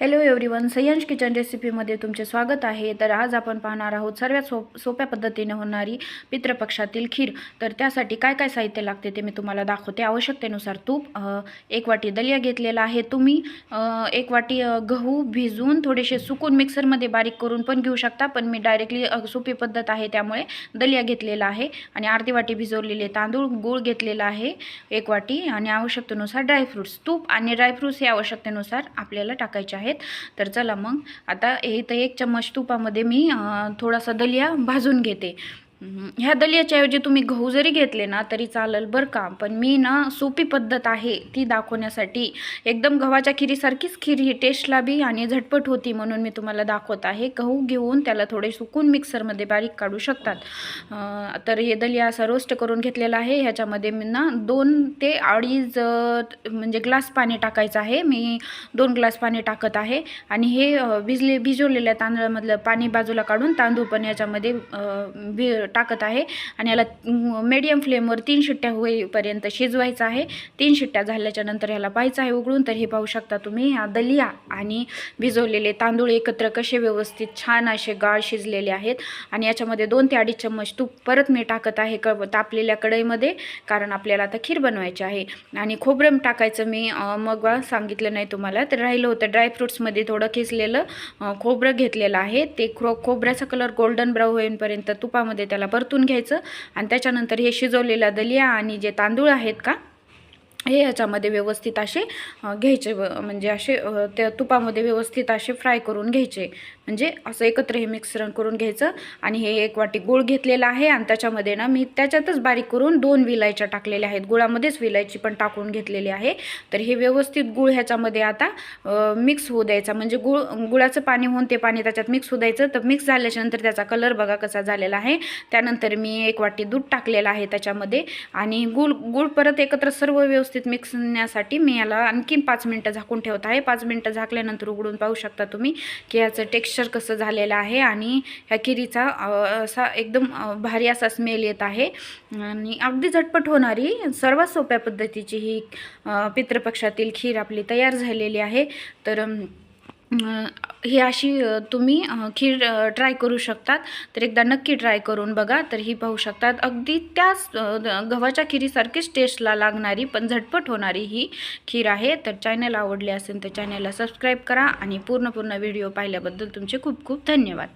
Hello everyone Sahyansh kitchen रेसिपीमध्ये तुमचे स्वागत आहे. तर आज आपण पाहणार आहोत सर्वात सोप सोप्या पद्धतीने होणारी पितृपक्षातील खीर. तर त्यासाठी काय काय साहित्य लागते ते मी तुम्हाला दाखवते. आवश्यकतेनुसार तूप एक वाटी दलिया घेतलेला आहे तुम्ही. एक वाटी गहू भिजून थोडेसे सुकून मिक्सरमध्ये बारीक करून पण घेऊ शकता. पण मी डायरेक्टली सोपी पद्धत आहे त्यामुळे दलिया घेतलेला आहे आणि अर्धी वाटी भिजवलेले तांदूळ गूळ घेतलेला आहे एक वाटी. आणि आवश्यकतेनुसार ड्रायफ्रूट्स तूप आणि ड्रायफ्रूट्स हे आवश्यकतेनुसार आपल्याला टाकायचे आहे. आहेत. तर चला मग आता इथं एक चम्मच तुपामध्ये मी थोडासा दलिया भाजून घेते. ह्या दलियाच्या ऐवजी तुम्ही गहू जरी घेतले ना तरी चालेल बरं का. पण मी ना सोपी पद्धत आहे ती दाखवण्यासाठी. एकदम गव्हाच्या खिरीसारखीच खीर ही टेस्टला बी आणि झटपट होती म्हणून मी तुम्हाला दाखवत आहे. गहू घेऊन त्याला थोडे सुकून मिक्सरमध्ये बारीक काढू शकतात. तर हे दलिया असा रोस्ट करून घेतलेला आहे. ह्याच्यामध्ये मी ना दोन ते अडीच म्हणजे ग्लास पाणी टाकायचं आहे. मी दोन ग्लास पाणी टाकत आहे. आणि हे भिजले भिजवलेल्या तांदळामधलं पाणी बाजूला काढून तांदूळ पण याच्यामध्ये भि टाकत आहे आणि याला मीडियम फ्लेमवर तीन शिट्ट्या होईपर्यंत शिजवायचं आहे. तीन शिट्ट्या झाल्याच्यानंतर ह्याला पाहायचं आहे उघडून. तर हे पाहू शकता तुम्ही हा दलिया आणि भिजवलेले तांदूळ एकत्र कसे व्यवस्थित छान असे गाळ शिजलेले आहेत. आणि याच्यामध्ये दोन ते अडीच चम्मच तूप परत मी टाकत आहे क तापलेल्या कढईमध्ये कारण आपल्याला आता खीर बनवायची आहे. आणि खोबरं टाकायचं मी मग सांगितलं नाही तुम्हाला तर राहिलं होतं ड्रायफ्रुट्समध्ये थोडं किसलेलं खोबरं घेतलेलं आहे. ते खो खोबऱ्याचा कलर गोल्डन ब्राऊन होईपर्यंत तुपामध्ये त्याला परतून घ्यायचं. आणि त्याच्यानंतर हे शिजवलेला दलिया आणि जे तांदूळ आहेत का हे याच्यामध्ये व्यवस्थित असे घ्यायचे म्हणजे असे त्या तुपामध्ये व्यवस्थित असे फ्राय करून घ्यायचे. म्हणजे असं एकत्र हे मिश्रण करून घ्यायचं आणि हे एक वाटी गूळ घेतलेला आहे आणि त्याच्यामध्ये ना मी त्याच्यातच बारीक करून दोन विलायच्या टाकलेल्या आहेत. गुळामध्येच विलायची पण टाकून घेतलेली आहे. तर हे व्यवस्थित गूळ ह्याच्यामध्ये आता मिक्स होऊ द्यायचा. म्हणजे गुळ गुळाचं पाणी होऊन ते पाणी त्याच्यात मिक्स होऊ द्यायचं. तर मिक्स झाल्याच्यानंतर त्याचा कलर बघा कसा झालेला आहे. त्यानंतर मी एक वाटी दूध टाकलेलं आहे त्याच्यामध्ये आणि गुळ गुळ परत एकत्र सर्व व्यवस्थित मिक्स होण्यासाठी मी याला आणखी पाच मिनटं झाकून ठेवत आहे. पाच मिनटं झाकल्यानंतर उघडून पाहू शकता तुम्ही की याचं टेक्स्चर कसं झालेलं आहे आणि ह्या खिरीचा असा एकदम भारी असा स्मेल येत आहे. आणि अगदी झटपट होणारी सर्वात सोप्या पद्धतीची ही पितृपक्षातील खीर आपली तयार झालेली आहे. तर ही अशी तुम्ही खीर ट्राय करू शकतात. तर एकदा नक्की ट्राय करून बघा तर ही पाहू शकतात. अगदी त्याच गव्हाच्या खिरीसारखीच टेस्टला लागणारी पण झटपट होणारी ही खीर आहे. तर चॅनल आवडली असेल तर चॅनलला सबस्क्राईब करा आणि पूर्ण पूर्ण व्हिडिओ पाहिल्याबद्दल तुमचे खूप खूप धन्यवाद.